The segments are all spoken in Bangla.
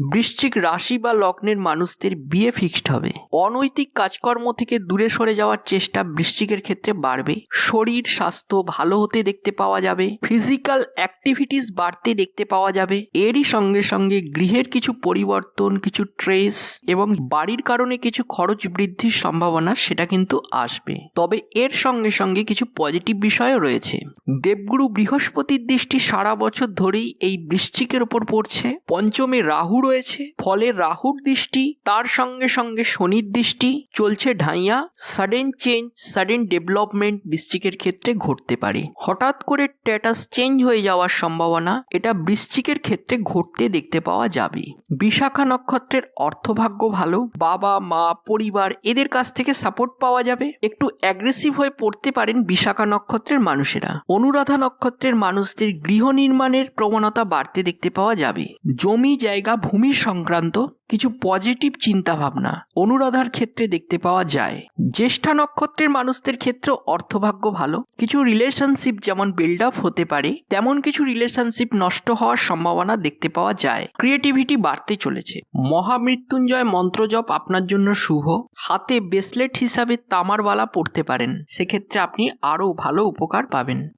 বৃশ্চিক রাশি বা লগ্নের মানুষদের বিয়ে ফিক্সড হবে। অনৈতিক কাজকর্ম থেকে দূরে সরে যাওয়ার চেষ্টা বৃশ্চিকের ক্ষেত্রে বাড়বে। শরীর, স্বাস্থ্য ভালো হতে দেখতে পাওয়া যাবে। ফিজিক্যাল অ্যাক্টিভিটিস বাড়তে দেখতে পাওয়া যাবে। এরই সঙ্গে সঙ্গে গৃহের কিছু পরিবর্তন, কিছু ট্রেস এবং বাড়ির কারণে কিছু খরচ বৃদ্ধির সম্ভাবনা সেটা কিন্তু আসবে। তবে এর সঙ্গে সঙ্গে কিছু পজিটিভ বিষয়ও রয়েছে। দেবগুরু বৃহস্পতির দৃষ্টি সারা বছর ধরেই এই বৃশ্চিকের ওপর পড়ছে। পঞ্চমে রাহু রয়েছে। ফলে রাহুর দৃষ্টি, তার সঙ্গে সঙ্গে শনির দৃষ্টি, চলছে ঢাইয়া সাডেন চেঞ্জ সাডেন ডেভেলপমেন্ট বৃশ্চিকের ক্ষেত্রে ঘটতে পারে। হঠাৎ করে স্ট্যাটাস চেঞ্জ হয়ে যাওয়ার সম্ভাবনা, এটা বৃশ্চিকের ক্ষেত্রে ঘটতে দেখতে পাওয়া যাবে। বিশাখা নক্ষত্রের অর্থভাগ্য ভালো, বাবা, মা, পরিবার, এদের কাছ থেকে সাপোর্ট পাওয়া যাবে। একটু অ্যাগ্রেসিভ হয়ে পড়তে পারেন বিশাখা নক্ষত্রের মানুষেরা। অনুরাধা নক্ষত্রের মানুষদের গৃহ নির্মাণের প্রবণতা বাড়তে দেখতে পাওয়া যাবে। জমি, জায়গা, ভূমি সংক্রান্ত কিছু পজিটিভ চিন্তা ভাবনা অনুরাধার ক্ষেত্রে দেখতে পাওয়া যায়। জ্যেষ্ঠা নক্ষত্রের মানুষদের ক্ষেত্রে অর্থভাগ্য ভালো। কিছু রিলেশনশিপ যেমন বিল্ড আপ হতে পারে, তেমন কিছু রিলেশনশিপ নষ্ট হওয়ার সম্ভাবনা দেখতে পাওয়া যায়। ক্রিয়েটিভিটি বাড়তে চলেছে। মহামৃত্যুঞ্জয় মন্ত্রজপ আপনার জন্য শুভ। হাতে ব্রেসলেট হিসাবে তামার বালা পড়তে পারেন। সেক্ষেত্রে আপনি আরও ভালো উপকার পাবেন।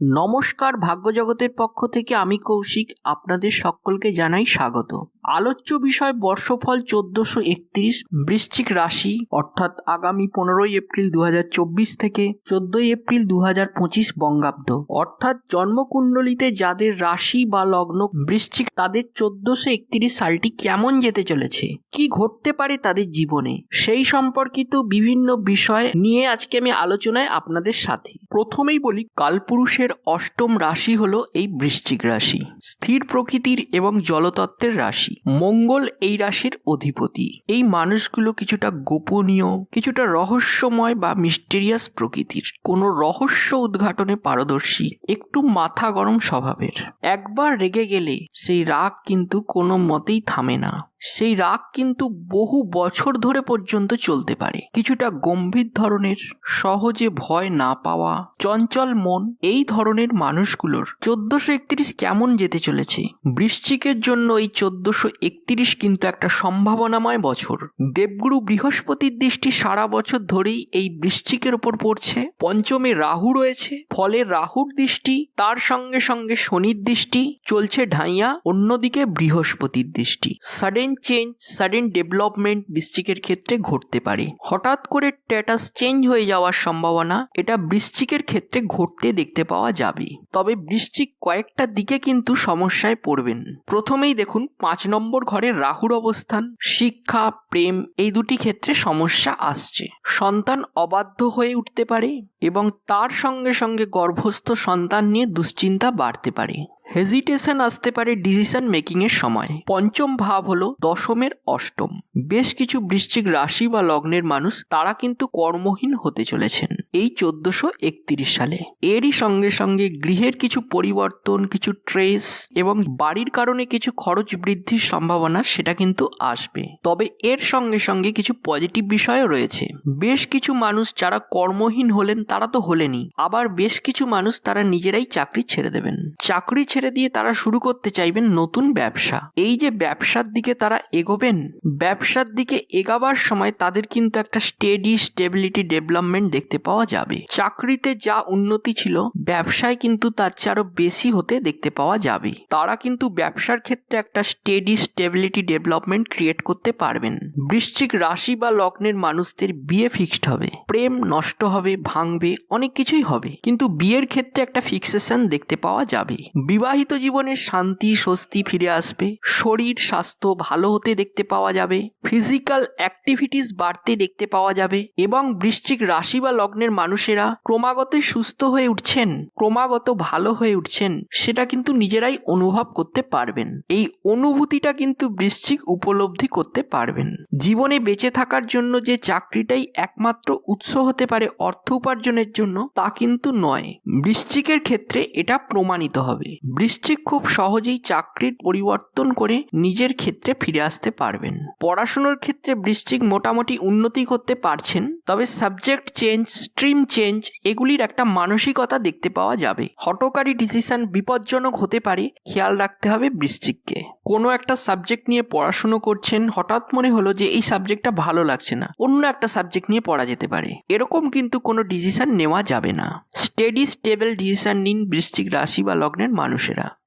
নমস্কার ভাগ্যজগতের পক্ষ থেকে আমি কৌশিক আপনাদের সকলকে জানাই স্বাগত। আলোচ্য বিষয় বর্ষফল চোদ্দশো একত্রিশ বৃশ্চিক রাশি, অর্থাৎ আগামী পনেরোই এপ্রিল দু হাজার চব্বিশ থেকে চোদ্দই এপ্রিল দু হাজার পঁচিশ বঙ্গাব্দ। অর্থাৎ জন্মকুণ্ডলিতে যাদের রাশি বা লগ্ন বৃশ্চিক, তাদের চোদ্দশো একত্রিশ সালটি কেমন যেতে চলেছে? কি ঘটতে পারে তাদের জীবনে? সেই সম্পর্কিত বিভিন্ন বিষয় নিয়ে আজকে আমি আলোচনায় আপনাদের সাথে। প্রথমেই বলি, কালপুরুষের অষ্টম রাশি হলো এই বৃশ্চিক রাশি। স্থির প্রকৃতির এবং জলতত্ত্বের রাশি। মঙ্গল এই রাশির অধিপতি। এই মানুষগুলো কিছুটা গোপনীয়, কিছুটা রহস্যময় বা মিস্টেরিয়াস প্রকৃতির। কোনো রহস্য উদ্ঘাটনে পারদর্শী, একটু মাথা গরম স্বভাবের। একবার রেগে গেলে সেই রাগ কিন্তু কোনো মতেই থামে না। সেই রাগ কিন্তু বহু বছর ধরে পর্যন্ত চলতে পারে। কিছুটা গম্ভীর ধরনের, সহজে ভয় না পাওয়া, চঞ্চল মন, এই ধরনের মানুষগুলোর চোদ্দশো একত্রিশ কেমন যেতে চলেছে? বৃশ্চিকের জন্য এই চোদ্দশো একত্রিশ কিন্তু একটা সম্ভাবনাময় বছর। দেবগুরু বৃহস্পতির দৃষ্টি সারা বছর ধরেই এই বৃশ্চিকের ওপর পড়ছে। পঞ্চমে রাহু রয়েছে, ফলে রাহুর দৃষ্টি, তার সঙ্গে সঙ্গে শনির দৃষ্টি, চলছে ঢাইয়া, অন্যদিকে বৃহস্পতির দৃষ্টি। সাডেন চেঞ্জ সাডেন ডেভেলপমেন্ট বৃশ্চিকের ক্ষেত্রে ঘটতে পারে। হঠাৎ করে স্ট্যাটাস চেঞ্জ হয়ে যাওয়ার সম্ভাবনা এটা বৃশ্চিকের ক্ষেত্রে ঘটতে দেখতে পাওয়া যাবে। তবে বৃশ্চিক কয়েকটা দিকে কিন্তু সমস্যায় পড়বেন। প্রথমেই দেখুন, পাঁচ নম্বর ঘরে রাহুর অবস্থান, শিক্ষা, প্রেম এই দুটি ক্ষেত্রে সমস্যা আসছে। সন্তান অবাধ্য হয়ে উঠতে পারে এবং তার সঙ্গে সঙ্গে গর্ভস্থ সন্তান নিয়ে দুশ্চিন্তা বাড়তে পারে। হেজিটেশন আসতে পারে ডিসিশন মেকিং এর সময়। পঞ্চম ভাব হলো দশমের অষ্টম। বেশ কিছু বৃশ্চিক রাশি বা লগ্নের মানুষ, তারা কিন্তু কর্মহীন হতে চলেছেন এই চোদ্দশো একত্রিশ সালে। এরই সঙ্গে সঙ্গে গৃহের কিছু পরিবর্তন, কিছু ট্রেস এবং বাড়ির কারণে কিছু খরচ বৃদ্ধির সম্ভাবনা, সেটা কিন্তু আসবে। তবে এর সঙ্গে সঙ্গে কিছু পজিটিভ বিষয়ও রয়েছে। বেশ কিছু মানুষ যারা কর্মহীন হলেন, তারা তো হলেনি আবার বেশ কিছু মানুষ, তারা নিজেরাই চাকরি ছেড়ে দেবেন। চাকরি ছেড়ে দিয়ে তারা শুরু করতে চাইবেন নতুন ব্যবসা। এই যে ব্যবসার দিকে তারা এগোবেন, ব্যবসার দিকে এগাবার সময় তাদের কিন্তু একটা স্টেডি স্টেবিলিটি ডেভেলপমেন্ট দেখতে পাওয়া যাবে। চাকরিতে যা উন্নতি ছিল, ব্যবসায় কিন্তু তার চেয়ে আরও বেশি হতে দেখতে পাওয়া যাবে। তারা কিন্তু ব্যবসার ক্ষেত্রে একটা স্টেডি স্টেবিলিটি ডেভেলপমেন্ট ক্রিয়েট করতে পারবেন। বৃশ্চিক রাশি বা লগ্নের মানুষদের বিয়ে ফিক্সড হবে। প্রেম নষ্ট হবে, ভাঙবে, অনেক কিছুই হবে। কিন্তু বিয়ের ক্ষেত্রে একটা ফিক্সেশন দেখতে পাওয়া যাবে। বিবাহিত জীবনে শান্তি, স্বস্তি ফিরে আসবে। শরীর, স্বাস্থ্য ভালো হতে দেখতে পাওয়া যাবে। ফিজিক্যাল অ্যাক্টিভিটিস বাড়তে দেখতে পাওয়া যাবে এবং বৃশ্চিক রাশি বা লগ্নের মানুষেরা ক্রমাগত সুস্থ হয়ে উঠছেন, ক্রমাগত ভালো হয়ে উঠছেন। সেটা কিন্তু নিজেরাই অনুভব করতে পারবেন। এই অনুভূতিটা কিন্তু বৃশ্চিক উপলব্ধি করতে পারবেন। জীবনে বেঁচে থাকার জন্য যে চাকরিটাই একমাত্র উৎস হতে পারে অর্থ উপার্জনের জন্য, তা কিন্তু নয়। বৃশ্চিকের ক্ষেত্রে এটা প্রমাণিত হবে। বৃশ্চিক খুব সহজেই চাকরির পরিবর্তন করে নিজের ক্ষেত্রে ফিরে আসতে পারবেন। পড়াশুনোর ক্ষেত্রে বৃশ্চিক মোটামুটি উন্নতি করতে পারছেন, তবে সাবজেক্ট চেঞ্জ স্ট্রিম চেঞ্জ এগুলির একটা মানসিকতা দেখতে পাওয়া যাবে। হটকারী ডিসিশন বিপজ্জনক হতে পারে, খেয়াল রাখতে হবে বৃশ্চিককে কোনো একটা সাবজেক্ট নিয়ে পড়াশুনো করছেন, হঠাৎ মনে হলো যে এই সাবজেক্টটা ভালো লাগছে না, অন্য একটা সাবজেক্ট নিয়ে পড়া যেতে পারে। এরকম কিন্তু কোনো ডিসিশন নেওয়া যাবে না। স্টেডি স্টেবল ডিসিশন নিন বৃশ্চিক রাশি বা লগ্নের মানুষেরা পঞ্চম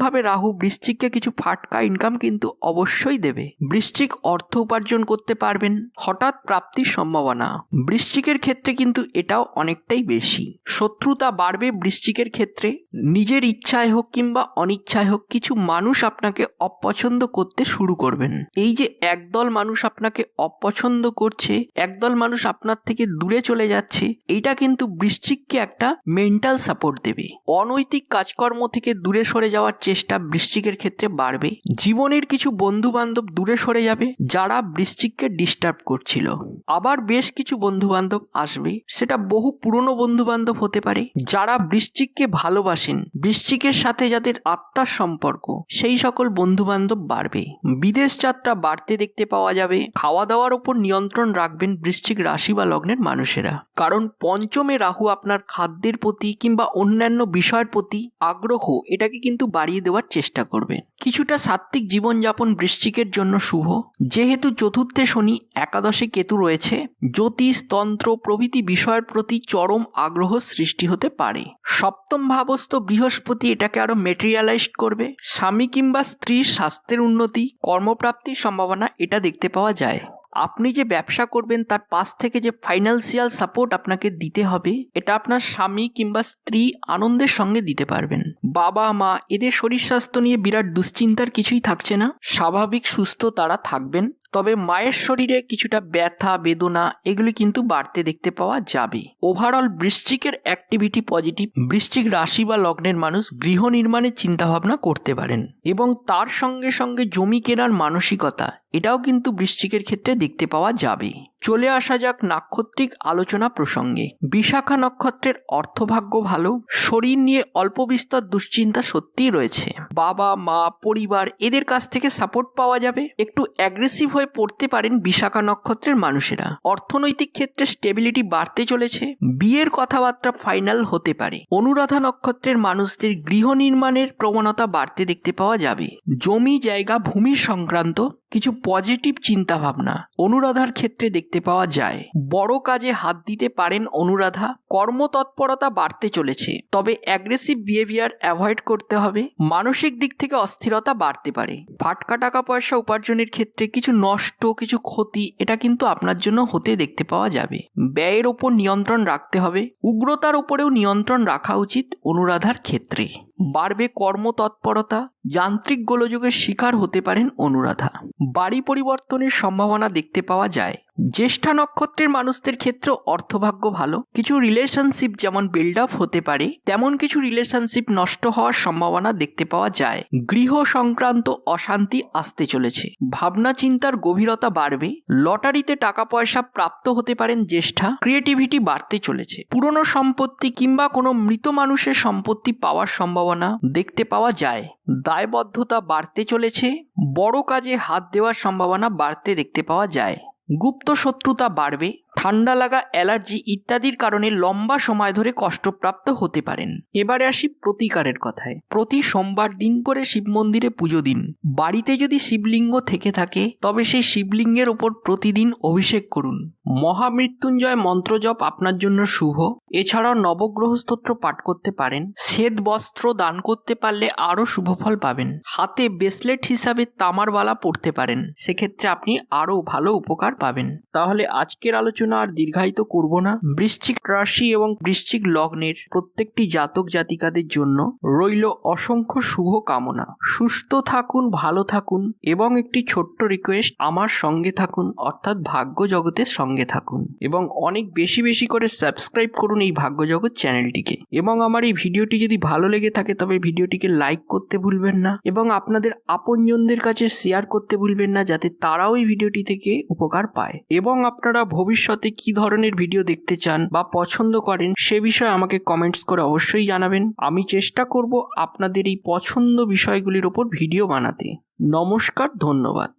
ভাবে রাহু বৃশ্চিককে কিছু ফাটকা ইনকাম কিন্তু অবশ্যই দেবে। বৃশ্চিক অর্থ উপার্জন করতে পারবেন, হঠাৎ প্রাপ্তির সম্ভাবনা। বৃশ্চিকের ক্ষেত্রে কিন্তু এটাও অনেকটাই বেশি। শত্রুতা বাড়বে বৃশ্চিকের ক্ষেত্রে। নিজের ইচ্ছায় হোক কিংবা অনিচ্ছায় হোক কিছু মানুষ আপনাকে অপছন্দ করতে শুরু করবেন। এই যে একদল মানুষ আপনাকে অপছন্দ করছে, একদল মানুষ আপনার থেকে দূরে চলে যাচ্ছে, এইটা কিন্তু বৃশ্চিককে একটা মেন্টাল সাপোর্ট দেবে। অনৈতিক কাজকর্ম থেকে দূরে সরে যাওয়ার চেষ্টা বৃশ্চিকের ক্ষেত্রে বাড়বে। জীবনের কিছু বন্ধু বান্ধব দূরে সরে যাবে, যারা বৃশ্চিককে ডিস্টার্ব করছিল। আবার বেশ কিছু বন্ধু বান্ধব আসবে, সেটা বহু পুরনো বন্ধু বান্ধব হতে পারে, যারা বৃশ্চিককে ভালোবাসেন, বৃশ্চিকের সাথে যাদের আত্মার সম্পর্ক, সেই সকল বন্ধু বান্ধব বাড়বে। বিদেশ যাত্রা বাড়তে দেখতে পাওয়া যাবে খাওয়া দাওয়ার উপর নিয়ন্ত্রণ রাখবেন বৃশ্চিক রাশি বা লগ্নের মানুষেরা। কারণ পঞ্চমে রাহু আপনার খাদ্যের প্রতি কিংবা অন্যান্য বিষয়ের প্রতি আগ্রহ, এটাকে কিন্তু বাড়িয়ে দেওয়ার চেষ্টা করবে। কিছুটা সাত্ত্বিক জীবনযাপন বৃশ্চিকের জন্য শুভ। যেহেতু চতুর্থে শনি একাদশে কেতু রয়েছে, জ্যোতিষ, তন্ত্র প্রভৃতি বিষয়ের প্রতি চরম আগ্রহ সৃষ্টি হতে পারে। সপ্তম ভাবস্থ বৃহস্পতি এটাকে আরও মেটেরিয়ালাইজড করবে। স্বামী কিংবা স্ত্রীর স্বাস্থ্যের উন্নতি, কর্মপ্রাপ্তির সম্ভাবনা এটা দেখতে পাওয়া যায়। আপনি যে ব্যবসা করবেন, তার পাশ থেকে যে ফাইন্যান্সিয়াল সাপোর্ট আপনাকে দিতে হবে, এটা আপনার স্বামী কিংবা স্ত্রী আনন্দের সঙ্গে দিতে পারবেন। বাবা, মা, এদের শরীর স্বাস্থ্য নিয়ে বিরাট দুশ্চিন্তার কিছুই থাকছে না। স্বাভাবিক, সুস্থ তারা থাকবেন। তবে মায়ের শরীরে কিছুটা ব্যথা, বেদনা, এগুলি কিন্তু বাড়তে দেখতে পাওয়া যাবে। ওভারঅল বৃশ্চিকের অ্যাক্টিভিটি পজিটিভ বৃশ্চিক রাশি বা লগ্নের মানুষ গৃহ নির্মাণের চিন্তাভাবনা করতে পারেন। এবং তার সঙ্গে সঙ্গে জমি কেনার মানসিকতা, এটাও কিন্তু বৃশ্চিকের ক্ষেত্রে দেখতে পাওয়া যাবে। চলে আসা যাক নাক্ষত্রিক আলোচনা প্রসঙ্গে। বিশাখা নক্ষত্রের অর্থভাগ্য ভালো, শরীর নিয়ে অল্প বিস্তর দুশ্চিন্তা সত্যিই রয়েছে। বাবা, মা, পরিবার, এদের কাছ থেকে সাপোর্ট পাওয়া যাবে। একটু অ্যাগ্রেসিভ হয়ে পড়তে পারেন বিশাখা নক্ষত্রের মানুষেরা। অর্থনৈতিক ক্ষেত্রে স্টেবিলিটি বাড়তে চলেছে। বিয়ের কথাবার্তা ফাইনাল হতে পারে। অনুরাধা নক্ষত্রের মানুষদের গৃহ নির্মাণের প্রবণতা বাড়তে দেখতে পাওয়া যাবে। জমি জায়গা ভূমি সংক্রান্ত কিছু পজিটিভ চিন্তা ভাবনা অনুরাধার ক্ষেত্রে দেখতে পাওয়া যায়। বড় কাজে হাত দিতে পারেন অনুরাধা, কর্মতৎপরতা বাড়তে চলেছে, তবে অ্যাগ্রেসিভ বিহেভিয়ার অ্যাভয়েড করতে হবে, মানসিক দিক থেকে অস্থিরতা বাড়তে পারে। ফাটকা টাকা পয়সা উপার্জনের ক্ষেত্রে কিছু নষ্ট, কিছু ক্ষতি, এটা কিন্তু আপনার জন্য হতে দেখতে পাওয়া যাবে। ব্যয়ের ওপর নিয়ন্ত্রণ রাখতে হবে, উগ্রতার উপরেও নিয়ন্ত্রণ রাখা উচিত অনুরাধার ক্ষেত্রে। বাড়বে কর্মতৎপরতা, যান্ত্রিক গোলযোগের শিকার হতে পারেন অনুরাধা। বাড়ি পরিবর্তনের সম্ভাবনা দেখতে পাওয়া যায়। জ্যেষ্ঠা নক্ষত্রের মানুষদের ক্ষেত্রে অর্থভাগ্য ভালো। কিছু রিলেশনশিপ যেমন বিল্ড আপ হতে পারে, তেমন কিছু রিলেশনশিপ নষ্ট হওয়ার সম্ভাবনা দেখতে পাওয়া যায়। গৃহ সংক্রান্ত অশান্তি আসতে চলেছে। ভাবনা চিন্তার গভীরতা বাড়বে। লটারিতে টাকা পয়সা প্রাপ্ত হতে পারেন জ্যেষ্ঠা। ক্রিয়েটিভিটি বাড়তে চলেছে। পুরনো সম্পত্তি কিংবা কোনো মৃত মানুষের সম্পত্তি পাওয়ার সম্ভাবনা দেখতে পাওয়া যায়। দায়বদ্ধতা বাড়তে চলেছে। বড় কাজে হাত দেওয়ার সম্ভাবনা বাড়তে দেখতে পাওয়া যায়। গুপ্ত শত্রুতা বাড়বে ঠান্ডা লাগা, অ্যালার্জি ইত্যাদির কারণে লম্বা সময় ধরে কষ্টপ্রাপ্ত হতে পারেন। এবারে আসি প্রতিকারের কথায়। প্রতি সোমবার দিন করে শিব মন্দিরে পুজো দিন। বাড়িতে যদি শিবলিঙ্গ থেকে থাকে, তবে সেই শিবলিঙ্গের ওপর প্রতিদিন অভিষেক করুন। মহামৃত্যুঞ্জয় মন্ত্র জপ আপনার জন্য শুভ। এছাড়াও নবগ্রহ স্তোত্র পাঠ করতে পারেন। শ্বেত বস্ত্র দান করতে পারলে আরও শুভ ফল পাবেন। হাতে ব্রেসলেট হিসাবে তামার বালা পড়তে পারেন। সেক্ষেত্রে আপনি আরও ভালো উপকার পাবেন। তাহলে আজকের আলোচনা আর দীর্ঘায়িত করব না। বৃশ্চিক রাশি এবং বৃশ্চিক লগ্নের প্রত্যেকটি জাতক জাতিকাদের জন্য রইল অসংখ্য শুভ কামনা। সুস্থ থাকুন, ভালো থাকুন এবং একটি ছোট্ট রিকোয়েস্ট আমার সঙ্গে থাকুন, অর্থাৎ ভাগ্য জগতের সঙ্গে থাকুন এবং অনেক বেশি বেশি করে সাবস্ক্রাইব করুন এই ভাগ্য জগৎ চ্যানেলটিকে এবং আমার এই ভিডিওটি যদি ভালো লেগে থাকে, তবে ভিডিওটিকে লাইক করতে ভুলবেন না এবং আপনাদের আপনজনদের কাছে শেয়ার করতে ভুলবেন না, যাতে তারাও এই ভিডিওটি থেকে উপকার পায় এবং আপনারা ভবিষ্যৎ ভবিষ্যতে কি ধরনের ভিডিও দেখতে চান বা পছন্দ করেন, সে বিষয়ে আমাকে কমেন্টস করে অবশ্যই জানাবেন। আমি চেষ্টা করব আপনাদের এই পছন্দ বিষয়গুলির ওপর ভিডিও বানাতে। নমস্কার, ধন্যবাদ।